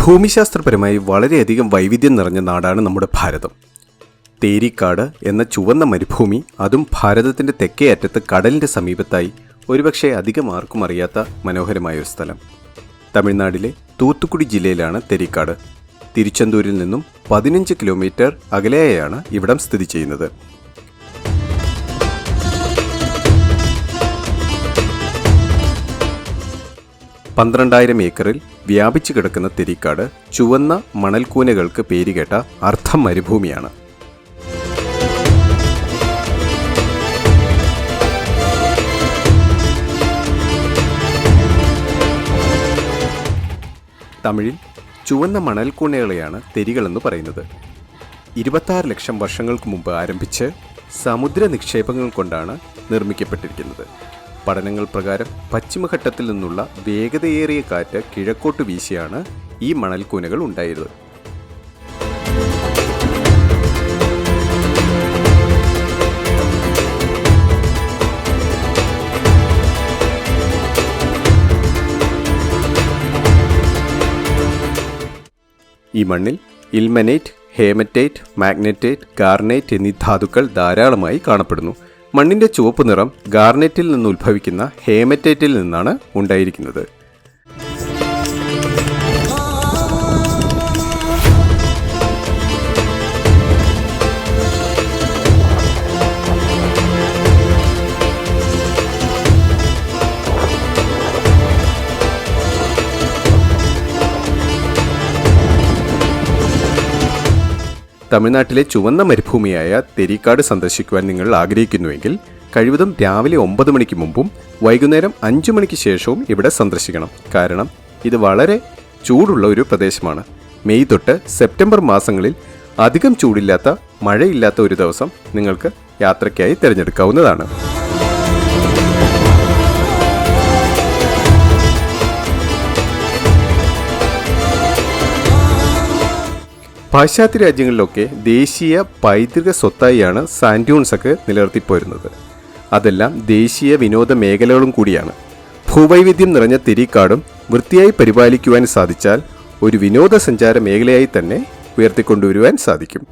ഭൂമിശാസ്ത്രപരമായി വളരെയധികം വൈവിധ്യം നിറഞ്ഞ നാടാണ് നമ്മുടെ ഭാരതം. തേരിക്കാട് എന്ന ചുവന്ന മരുഭൂമി അതും ഭാരതത്തിന്റെ തെക്കേ അറ്റത്ത് കടലിന്റെ സമീപത്തായി ഒരുപക്ഷെ അധികം ആർക്കും അറിയാത്ത മനോഹരമായ ഒരു സ്ഥലം. തമിഴ്നാട്ടിലെ തൂത്തുക്കുടി ജില്ലയിലാണ് തെരിക്കാട്. തിരുച്ചെന്തൂരിൽ നിന്നും പതിനഞ്ച് കിലോമീറ്റർ അകലെയാണ് ഇവിടം സ്ഥിതി ചെയ്യുന്നത്. പന്ത്രണ്ടായിരം ഏക്കറിൽ വ്യാപിച്ചു കിടക്കുന്ന തെരിക്കാട് ചുവന്ന മണൽക്കൂനകൾക്ക് പേരുകേട്ട അർദ്ധ മരുഭൂമിയാണ്. തമിഴിൽ ചുവന്ന മണൽക്കൂനകളെയാണ് തെരികളെന്ന് പറയുന്നത്. ഇരുപത്താറ് ലക്ഷം വർഷങ്ങൾക്ക് മുമ്പ് ആരംഭിച്ച് സമുദ്ര നിക്ഷേപങ്ങൾ കൊണ്ടാണ് നിർമ്മിക്കപ്പെട്ടിരിക്കുന്നത്. പഠനങ്ങൾ പ്രകാരം പശ്ചിമഘട്ടത്തിൽ നിന്നുള്ള വേഗതയേറിയ കാറ്റ് കിഴക്കോട്ട് വീശിയാണ് ഈ മണൽക്കൂനകൾ ഉണ്ടായത്. ഈ മണ്ണിൽ ഇൽമനേറ്റ് ഹേമറ്റേറ്റ് മാഗ്നറ്റേറ്റ് ഗാർനേറ്റ് എന്നീ ധാതുക്കൾ ധാരാളമായി കാണപ്പെടുന്നു. മണ്ണിന്റെ ചുവപ്പ് നിറം ഗാർനെറ്റിൽ നിന്ന് ഉത്ഭവിക്കുന്ന ഹേമറ്റേറ്റിൽ നിന്നാണ് ഉണ്ടായിരിക്കുന്നത്. തമിഴ്നാട്ടിലെ ചുവന്ന മരുഭൂമിയായ തെരിക്കാട് സന്ദർശിക്കുവാൻ നിങ്ങൾ ആഗ്രഹിക്കുന്നുവെങ്കിൽ കഴിവതും രാവിലെ ഒമ്പത് മണിക്ക് മുമ്പും വൈകുന്നേരം അഞ്ചു മണിക്ക് ശേഷവും ഇവിടെ സന്ദർശിക്കണം. കാരണം ഇത് വളരെ ചൂടുള്ള ഒരു പ്രദേശമാണ്. മെയ് തൊട്ട് സെപ്റ്റംബർ മാസങ്ങളിൽ അധികം ചൂടില്ലാത്ത മഴയില്ലാത്ത ഒരു ദിവസം നിങ്ങൾക്ക് യാത്രയ്ക്കായി തിരഞ്ഞെടുക്കാവുന്നതാണ്. പാശ്ചാത്യ രാജ്യങ്ങളിലൊക്കെ ദേശീയ പൈതൃക സ്വത്തായിയാണ് സാൻഡ്യൂൺസൊക്കെ നിലനിർത്തിപ്പോരുന്നത്. അതെല്ലാം ദേശീയ വിനോദ മേഖലകളും കൂടിയാണ്. ഭൂവൈവിധ്യം നിറഞ്ഞ തിരിക്കാടും വൃത്തിയായി പരിപാലിക്കുവാൻ സാധിച്ചാൽ ഒരു വിനോദസഞ്ചാര മേഖലയായി തന്നെ ഉയർത്തിക്കൊണ്ടുവരുവാൻ സാധിക്കും.